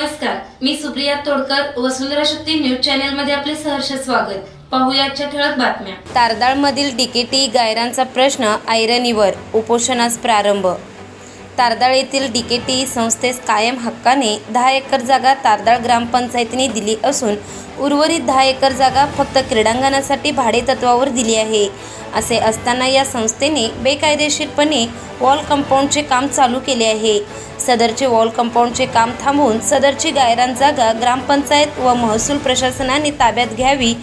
नमस्कार मी सुप्रिया तोडकर वसुंधरा शक्ती न्यूज चॅनलमध्ये आपले सहर्ष स्वागत. पाहुयाच्या ठळक बातम्या. तारदाळमधील डीकेटी गायरांचा प्रश्न ऐरणीवर उपोषणास प्रारंभ. तारदाळ येथील डीकेटी संस्थेस कायम हक्काने दहा एकर जागा तारदाळ ग्रामपंचायतीने दिली असून उर्वरित दहा एकर जागा फक्त क्रीडांगणासाठी भाडे तत्वावर दिली आहे. असे असताना या संस्थेने बेकायदेशीरपणे वॉल कंपाऊंडचे काम चालू केले आहे. सदरचे वॉल कंपाऊंडचे काम थांबवून सदरची गायरान जागा ग्रामपंचायत व महसूल प्रशासनाने ताब्यात घ्यावी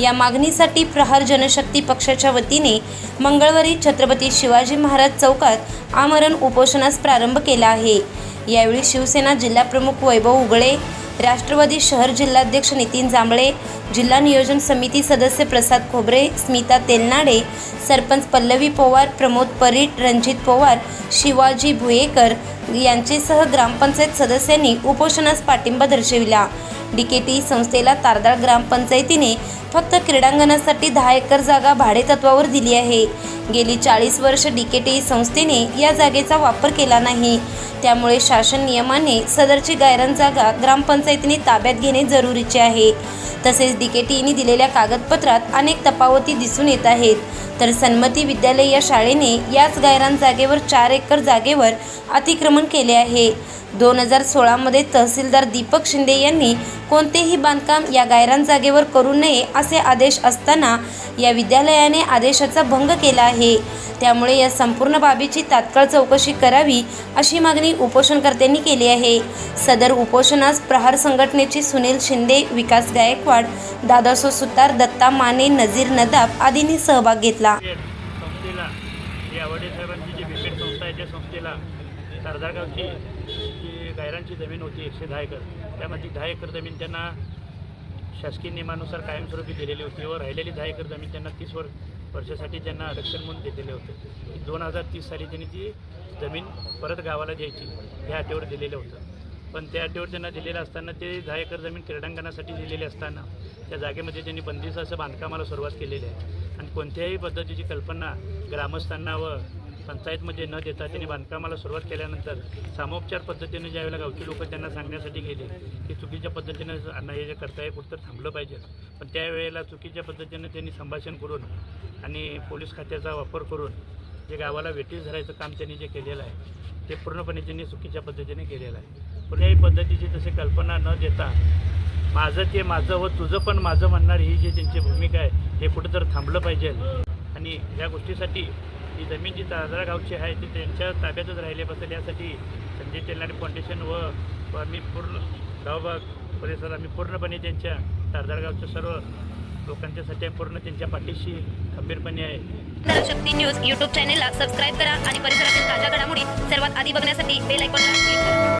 या मागणीसाठी प्रहार जनशक्ती पक्षाच्या वतीने मंगळवारी छत्रपती शिवाजी महाराज चौकात आमरण उपोषणास प्रारंभ केला आहे. यावेळी शिवसेना जिल्हाप्रमुख वैभव उगळे राष्ट्रवादी शहर जिल्हाध्यक्ष नितीन जांभळे जिल्हा नियोजन समिती सदस्य प्रसाद खोबरे स्मिता तेलनाडे सरपंच पल्लवी पवार प्रमोद परीट रणजित पवार शिवाजी भुयेकर यांचेसह ग्रामपंचायत सदस्यांनी उपोषणास पाठिंबा दर्शविला. डीकेटी संस्थेला तारदाळ ग्रामपंचायतीने फक्त क्रीडांगणासाठी दहा एकर जागा भाडेतत्वावर दिली आहे. गेली चाळीस वर्ष डीकेटी संस्थेने या जागेचा वापर केला नाही. त्यामुळे शासन नियमाने सदरची गायरान जागा ग्रामपंचायतीने ताब्यात घेणे जरुरीचे आहे. तसेच डीकेटीने दिलेल्या कागदपत्रात अनेक तपावती दिसून येत आहेत. तर सन्मती विद्यालय या शाळेने याच गायरान जागेवर चार एकर जागेवर अतिक्रमण केले आहे. दोन हजार सोळामध्ये तहसीलदार दीपक शिंदे यांनी कोणतेही बांधकाम या गायरान जागेवर करू नये असे आदेश असताना या विद्यालयाने आदेशाचा भंग केला आहे. त्यामुळे या संपूर्ण बाबीची तात्काळ चौकशी करावी अशी मागणी उपोषणकर्त्यांनी केली आहे. सदर उपोषणास प्रहार संघटनेचे सुनील शिंदे विकास गायकवाड दादासो सुतार दत्ता माने नजीर नदाब आदींनी सहभाग घेतला. सरदारगावची जी गायरांची जमीन होती एकशे दहा एकर त्यामध्ये दहा एकर जमीन त्यांना शासकीय नियमानुसार कायमस्वरूपी दिलेली होती व राहिलेली दहा एकर जमीन त्यांना तीस वर्ष वर्षासाठी त्यांना आरक्षण म्हणून दिलेले होते. दोन हजार तीस साली त्यांनी ती जमीन परत गावाला द्यायची ह्या अटीवर दिलेलं होतं. पण त्या अटीवर त्यांना दिलेलं असताना ते दहा एकर जमीन क्रीडांगणासाठी दिलेली असताना त्या जागेमध्ये त्यांनी बंदिस्त असं बांधकामाला सुरुवात केलेली आहे. आणि कोणत्याही पद्धतीची कल्पना ग्रामस्थांना व पंचायतमध्ये न देता त्यांनी बांधकामाला सुरुवात केल्यानंतर सामोपचार पद्धतीने ज्यावेळेला गावची लोक त्यांना सांगण्यासाठी गेले की चुकीच्या पद्धतीनं अण्णा हे जे करताय कुठं थांबलं पाहिजे. पण त्यावेळेला चुकीच्या पद्धतीने त्यांनी संभाषण करून आणि पोलीस खात्याचा वापर करून जे गावाला वेटीस धरायचं काम त्यांनी जे केलेलं आहे ते पूर्णपणे त्यांनी चुकीच्या पद्धतीने केलेलं आहे. कुठल्याही पद्धतीची तशी कल्पना न देता माझं ते माझं व तुझं पण माझं म्हणणार ही जी त्यांची भूमिका आहे हे कुठं तर थांबलं पाहिजे. आणि या गोष्टीसाठी ही जमीन जी ताजरा गावची आहे ती त्यांच्या ताब्यातच राहिले बसेल यासाठी संजय तेलनाडे फाउंडेशन व आम्ही पूर्ण गावभाग परिसर आम्ही पूर्णपणे त्यांच्या तारदार गावच्या सर्व लोकांच्यासाठी पूर्ण त्यांच्या पाठीशी खंबीरपणे आहे. शक्ती न्यूज यूट्यूब चॅनेलला सबस्क्राईब करा आणि परिसरातील ताज्या घडामोडी सर्वात आधी बघण्यासाठी बेल आयकॉनला